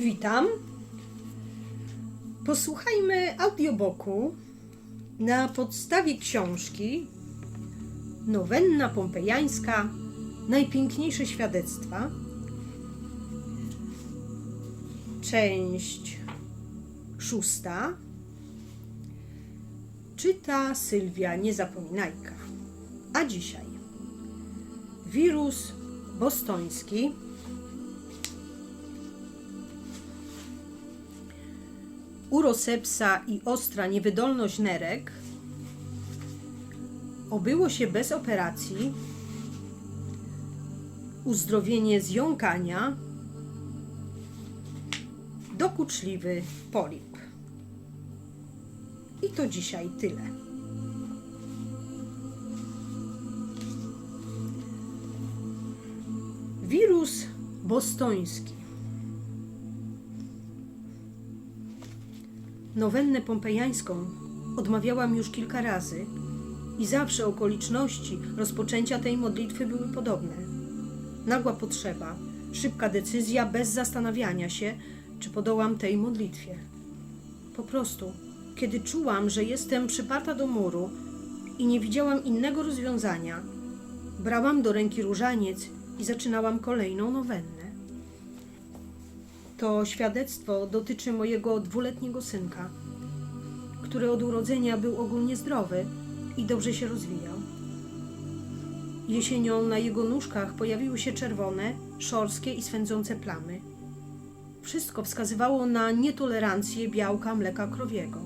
Witam. Posłuchajmy audiobooku na podstawie książki Nowenna Pompejańska Najpiękniejsze świadectwa. Część szósta. Czyta Sylwia Niezapominajka. A dzisiaj wirus bostoński urosepsa i ostra niewydolność nerek obyło się bez operacji, uzdrowienie z jąkania, dokuczliwy polip. I to dzisiaj tyle. Wirus bostoński. Nowennę pompejańską odmawiałam już kilka razy i zawsze okoliczności rozpoczęcia tej modlitwy były podobne. Nagła potrzeba, szybka decyzja bez zastanawiania się, czy podołam tej modlitwie. Po prostu, kiedy czułam, że jestem przyparta do muru i nie widziałam innego rozwiązania, brałam do ręki różaniec i zaczynałam kolejną nowennę. To świadectwo dotyczy mojego dwuletniego synka, który od urodzenia był ogólnie zdrowy i dobrze się rozwijał. Jesienią na jego nóżkach pojawiły się czerwone, szorskie i swędzące plamy. Wszystko wskazywało na nietolerancję białka mleka krowiego.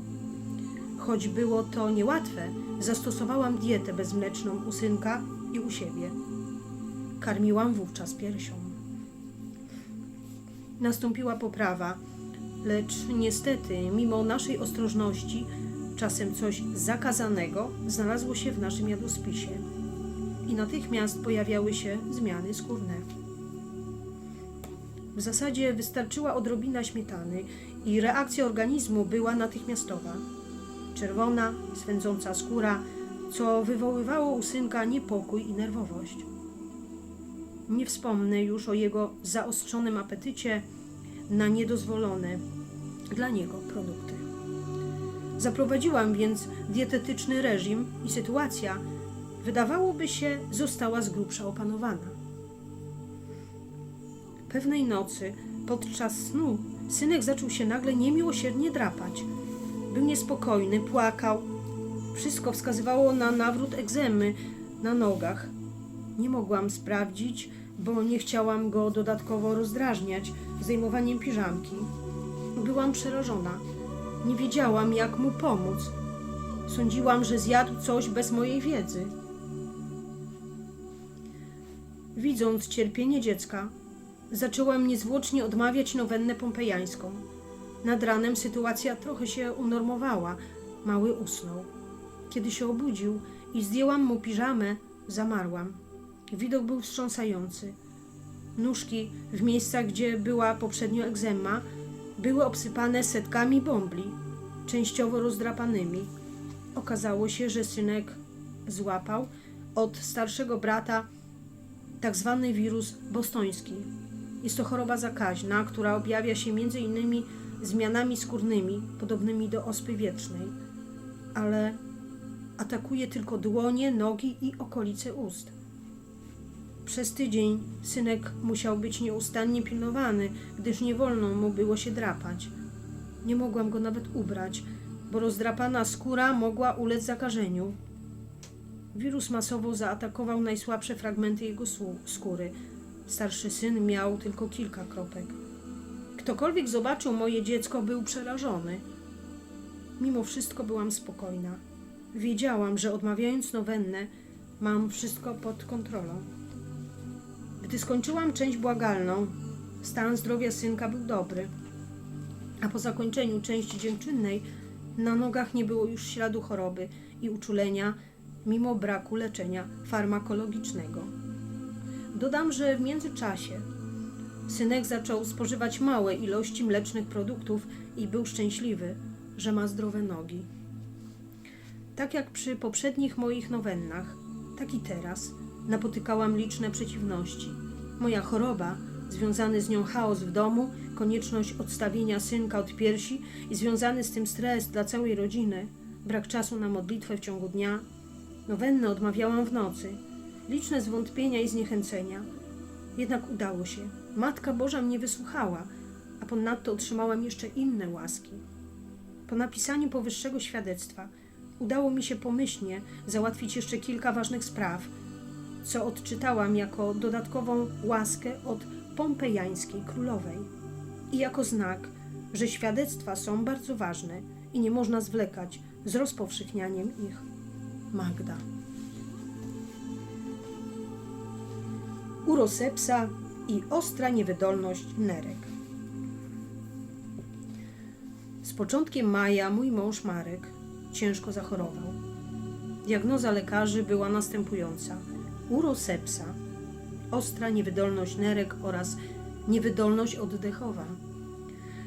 Choć było to niełatwe, zastosowałam dietę bezmleczną u synka i u siebie. Karmiłam wówczas piersią. Nastąpiła poprawa, lecz niestety, mimo naszej ostrożności, czasem coś zakazanego znalazło się w naszym jadłospisie i natychmiast pojawiały się zmiany skórne. W zasadzie wystarczyła odrobina śmietany i reakcja organizmu była natychmiastowa. Czerwona, swędząca skóra, co wywoływało u synka niepokój i nerwowość. Nie wspomnę już o jego zaostrzonym apetycie na niedozwolone dla niego produkty. Zaprowadziłam więc dietetyczny reżim i sytuacja, wydawałoby się, została z grubsza opanowana. Pewnej nocy, podczas snu, synek zaczął się nagle niemiłosiernie drapać. Był niespokojny, płakał. Wszystko wskazywało na nawrót egzemy na nogach. Nie mogłam sprawdzić, bo nie chciałam go dodatkowo rozdrażniać zdejmowaniem piżamki. Byłam przerażona. Nie wiedziałam, jak mu pomóc. Sądziłam, że zjadł coś bez mojej wiedzy. Widząc cierpienie dziecka, zaczęłam niezwłocznie odmawiać nowennę pompejańską. Nad ranem sytuacja trochę się unormowała. Mały usnął. Kiedy się obudził i zdjęłam mu piżamę, zamarłam. Widok był wstrząsający. Nóżki w miejscach, gdzie była poprzednio egzema, były obsypane setkami bąbli, częściowo rozdrapanymi. Okazało się, że synek złapał od starszego brata tak zwany wirus bostoński. Jest to choroba zakaźna, która objawia się innymi zmianami skórnymi, podobnymi do ospy wietrznej, ale atakuje tylko dłonie, nogi i okolice ust. Przez tydzień synek musiał być nieustannie pilnowany, gdyż nie wolno mu było się drapać. Nie mogłam go nawet ubrać, bo rozdrapana skóra mogła ulec zakażeniu. Wirus masowo zaatakował najsłabsze fragmenty jego skóry. Starszy syn miał tylko kilka kropek. Ktokolwiek zobaczył moje dziecko, był przerażony. Mimo wszystko byłam spokojna. Wiedziałam, że odmawiając nowennę, mam wszystko pod kontrolą. Gdy skończyłam część błagalną, stan zdrowia synka był dobry, a po zakończeniu części dziękczynnej na nogach nie było już śladu choroby i uczulenia, mimo braku leczenia farmakologicznego. Dodam, że w międzyczasie synek zaczął spożywać małe ilości mlecznych produktów i był szczęśliwy, że ma zdrowe nogi. Tak jak przy poprzednich moich nowennach, tak i teraz napotykałam liczne przeciwności. Moja choroba Związany z nią chaos w domu, konieczność odstawienia synka od piersi i związany z tym stres dla całej rodziny, brak czasu na modlitwę w ciągu dnia. Nowennę odmawiałam w nocy. Liczne zwątpienia i zniechęcenia. Jednak udało się. Matka Boża mnie wysłuchała, a ponadto otrzymałam jeszcze inne łaski. Po napisaniu powyższego świadectwa udało mi się pomyślnie załatwić jeszcze kilka ważnych spraw, co odczytałam jako dodatkową łaskę od pompejańskiej królowej i jako znak, że świadectwa są bardzo ważne i nie można zwlekać z rozpowszechnianiem ich. Magda. Urosepsa i ostra niewydolność nerek. Z początkiem maja mój mąż Marek ciężko zachorował. Diagnoza lekarzy była następująca: urosepsa, ostra niewydolność nerek oraz niewydolność oddechowa.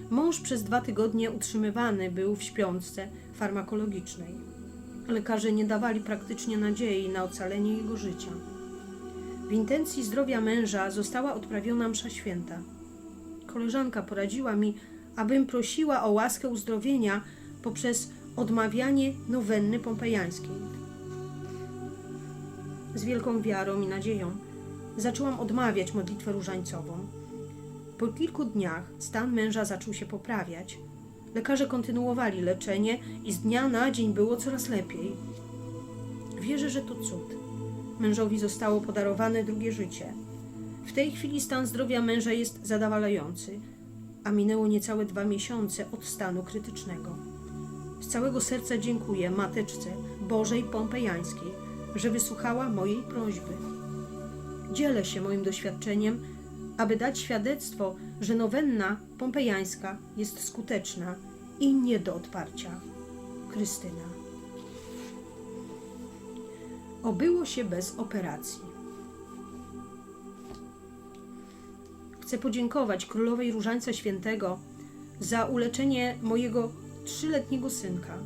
Mąż przez dwa tygodnie utrzymywany był w śpiączce farmakologicznej. Lekarze nie dawali praktycznie nadziei na ocalenie jego życia. W intencji zdrowia męża została odprawiona msza święta. Koleżanka poradziła mi, abym prosiła o łaskę uzdrowienia poprzez odmawianie nowenny pompejańskiej. Z wielką wiarą i nadzieją zaczęłam odmawiać modlitwę różańcową. Po kilku dniach stan męża zaczął się poprawiać. Lekarze kontynuowali leczenie i z dnia na dzień było coraz lepiej. Wierzę, że to cud. Mężowi zostało podarowane drugie życie. W tej chwili stan zdrowia męża jest zadowalający, a minęło niecałe dwa miesiące od stanu krytycznego. Z całego serca dziękuję Mateczce Bożej Pompejańskiej, że wysłuchała mojej prośby. Dzielę się moim doświadczeniem, aby dać świadectwo, że nowenna pompejańska jest skuteczna i nie do odparcia. Krystyna. Obyło się bez operacji. Chcę podziękować Królowej Różańca Świętego za uleczenie mojego trzyletniego synka.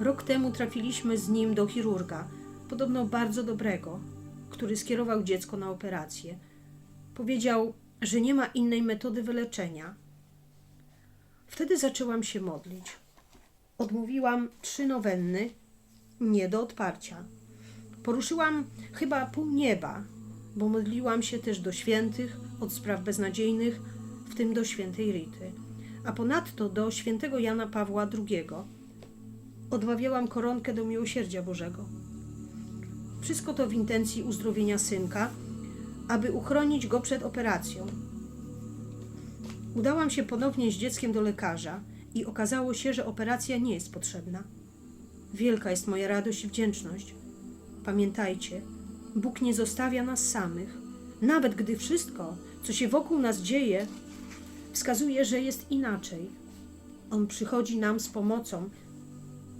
Rok temu trafiliśmy z nim do chirurga, podobno bardzo dobrego, który skierował dziecko na operację. Powiedział, że nie ma innej metody wyleczenia. Wtedy zaczęłam się modlić. Odmówiłam trzy nowenny, nie do odparcia. Poruszyłam chyba pół nieba, bo modliłam się też do świętych od spraw beznadziejnych, w tym do świętej Rity, a ponadto do świętego Jana Pawła II. Odmawiałam koronkę do miłosierdzia Bożego. Wszystko to w intencji uzdrowienia synka, aby uchronić go przed operacją. Udałam się ponownie z dzieckiem do lekarza i okazało się, że operacja nie jest potrzebna. Wielka jest moja radość i wdzięczność. Pamiętajcie, Bóg nie zostawia nas samych, nawet gdy wszystko, co się wokół nas dzieje, wskazuje, że jest inaczej. On przychodzi nam z pomocą,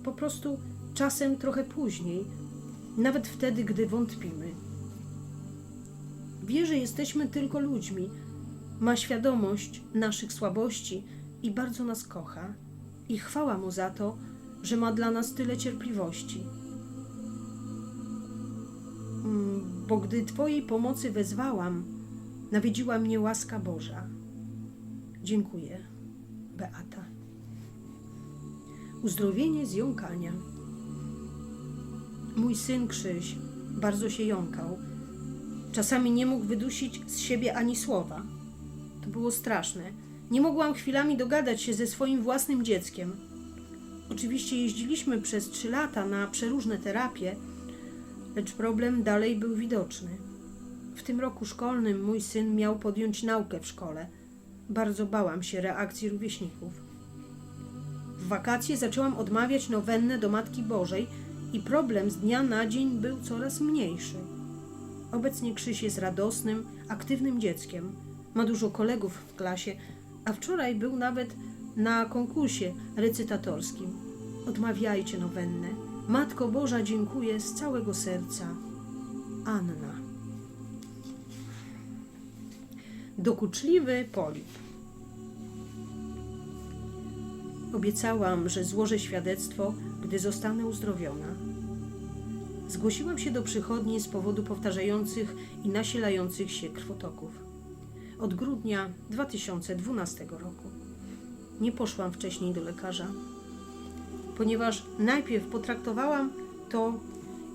po prostu czasem trochę później, nawet wtedy, gdy wątpimy. Wie, że jesteśmy tylko ludźmi, ma świadomość naszych słabości i bardzo nas kocha. I chwała mu za to, że ma dla nas tyle cierpliwości. Mm, Bo gdy Twojej pomocy wezwałam, nawiedziła mnie łaska Boża. Dziękuję, Beata. Uzdrowienie z jąkania. Mój syn Krzyś bardzo się jąkał. Czasami nie mógł wydusić z siebie ani słowa. To było straszne. Nie mogłam chwilami dogadać się ze swoim własnym dzieckiem. Oczywiście jeździliśmy przez trzy lata na przeróżne terapie, lecz problem dalej był widoczny. W tym roku szkolnym mój syn miał podjąć naukę w szkole. Bardzo bałam się reakcji rówieśników. W wakacje zaczęłam odmawiać nowennę do Matki Bożej i problem z dnia na dzień był coraz mniejszy. Obecnie Krzyś jest radosnym, aktywnym dzieckiem. Ma dużo kolegów w klasie, a wczoraj był nawet na konkursie recytatorskim. Odmawiajcie nowennę. Matko Boża dziękuję z całego serca. Anna. Dokuczliwy polip. Obiecałam, że złożę świadectwo, gdy zostanę uzdrowiona. Zgłosiłam się do przychodni z powodu powtarzających i nasilających się krwotoków. od grudnia 2012 roku. Nie poszłam wcześniej do lekarza, ponieważ najpierw potraktowałam to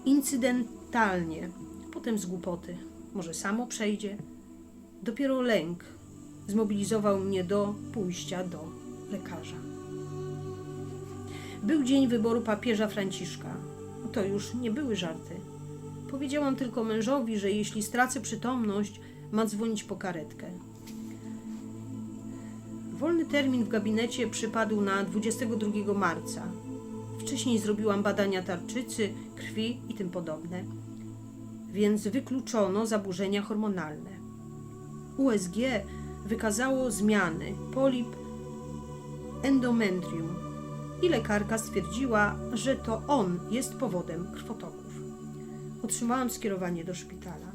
incydentalnie, potem z głupoty. Może samo przejdzie. Dopiero lęk zmobilizował mnie do pójścia do lekarza. Był dzień wyboru papieża Franciszka. To już nie były żarty. Powiedziałam tylko mężowi, że jeśli stracę przytomność, ma dzwonić po karetkę. Wolny termin w gabinecie przypadł na 22 marca. Wcześniej zrobiłam badania tarczycy, krwi i tym podobne, więc wykluczono zaburzenia hormonalne. USG wykazało zmiany polip endometrium i lekarka stwierdziła, że to on jest powodem krwotoków. Otrzymałam skierowanie do szpitala.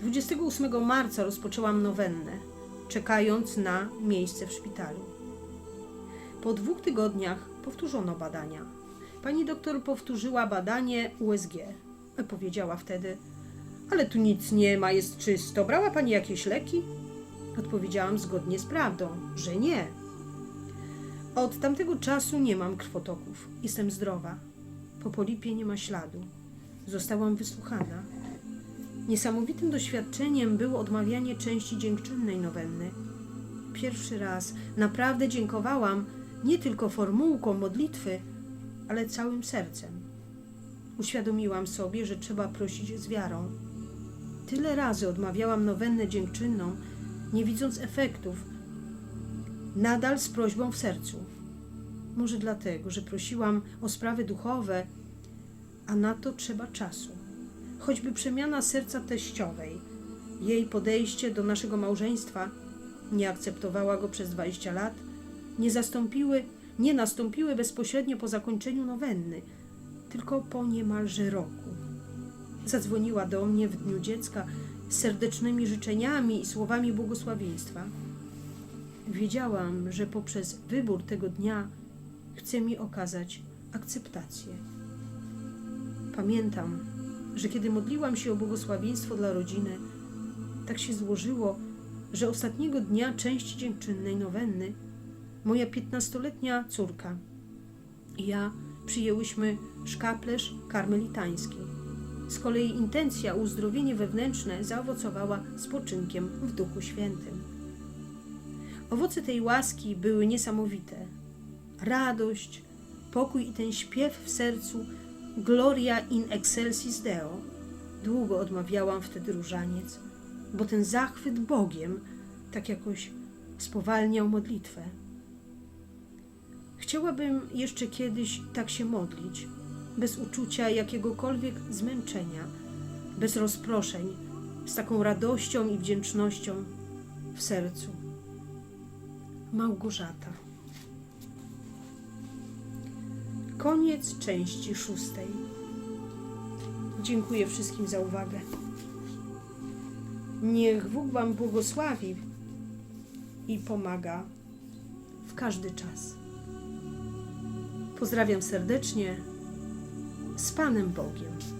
28 marca rozpoczęłam nowennę, czekając na miejsce w szpitalu. Po dwóch tygodniach powtórzono badania. Pani doktor powtórzyła badanie USG. Powiedziała wtedy: Ale tu nic nie ma, jest czysto. Brała pani jakieś leki? Odpowiedziałam zgodnie z prawdą, że nie. Od tamtego czasu nie mam krwotoków. Jestem zdrowa. Po polipie nie ma śladu. Zostałam wysłuchana. Niesamowitym doświadczeniem było odmawianie części dziękczynnej nowenny. Pierwszy raz naprawdę dziękowałam nie tylko formułką modlitwy, ale całym sercem. Uświadomiłam sobie, że trzeba prosić z wiarą. Tyle razy odmawiałam nowennę dziękczynną, nie widząc efektów, nadal z prośbą w sercu. Może dlatego, że prosiłam o sprawy duchowe, a na to trzeba czasu. Choćby przemiana serca teściowej, jej podejście do naszego małżeństwa, nie akceptowała go przez 20 lat, nie zastąpiły, nie nastąpiły bezpośrednio po zakończeniu nowenny, tylko po niemalże roku. Zadzwoniła do mnie w dniu dziecka z serdecznymi życzeniami i słowami błogosławieństwa. Wiedziałam, że poprzez wybór tego dnia chce mi okazać akceptację. Pamiętam, że kiedy modliłam się o błogosławieństwo dla rodziny, tak się złożyło, że ostatniego dnia części dziękczynnej nowenny moja piętnastoletnia córka i ja przyjęłyśmy szkaplerz karmelitański. Z kolei intencja uzdrowienie wewnętrzne zaowocowała spoczynkiem w Duchu Świętym. Owoce tej łaski były niesamowite. Radość, pokój i ten śpiew w sercu Gloria in excelsis Deo. Długo odmawiałam wtedy różaniec, bo ten zachwyt Bogiem tak jakoś spowalniał modlitwę. Chciałabym jeszcze kiedyś tak się modlić, bez uczucia jakiegokolwiek zmęczenia, bez rozproszeń, z taką radością i wdzięcznością w sercu. Małgorzata. Koniec części szóstej. Dziękuję wszystkim za uwagę. Niech Bóg Wam błogosławi i pomaga w każdy czas. Pozdrawiam serdecznie z Panem Bogiem.